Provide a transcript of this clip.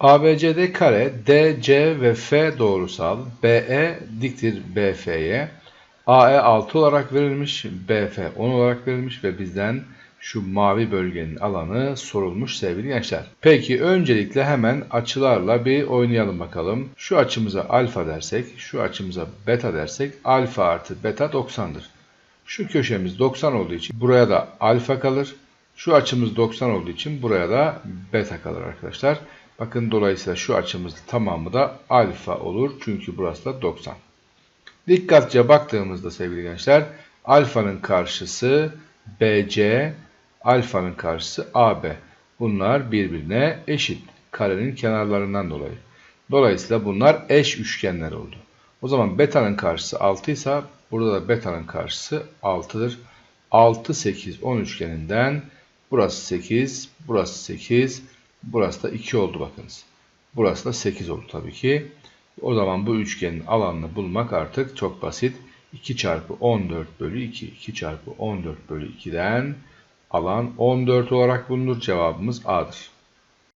ABCD kare DC ve F doğrusal BE diktir BF'ye AE 6 olarak verilmiş, BF 10 olarak verilmiş ve bizden şu mavi bölgenin alanı sorulmuş sevgili gençler. Peki öncelikle hemen açılarla bir oynayalım bakalım. Şu açımıza alfa dersek, şu açımıza beta dersek alfa artı beta 90'dır. Şu köşemiz 90 olduğu için buraya da alfa kalır. Şu açımız 90 olduğu için buraya da beta kalır arkadaşlar. Bakın dolayısıyla şu açımızın tamamı da alfa olur. Çünkü burası da 90. Dikkatlice baktığımızda sevgili gençler alfanın karşısı BC, alfanın karşısı AB. Bunlar birbirine eşit. Karenin kenarlarından dolayı. Dolayısıyla bunlar eş üçgenler oldu. O zaman beta'nın karşısı 6 ise burada da beta'nın karşısı 6'dır. 6, 8, 10 üçgeninden burası 8, burası 8, burası da 2 oldu bakınız. Burası da 8 oldu tabii ki. O zaman bu üçgenin alanını bulmak artık çok basit. 2 çarpı 14 bölü 2. 2 çarpı 14 bölü 2'den alan 14 olarak bulunur. Cevabımız A'dır.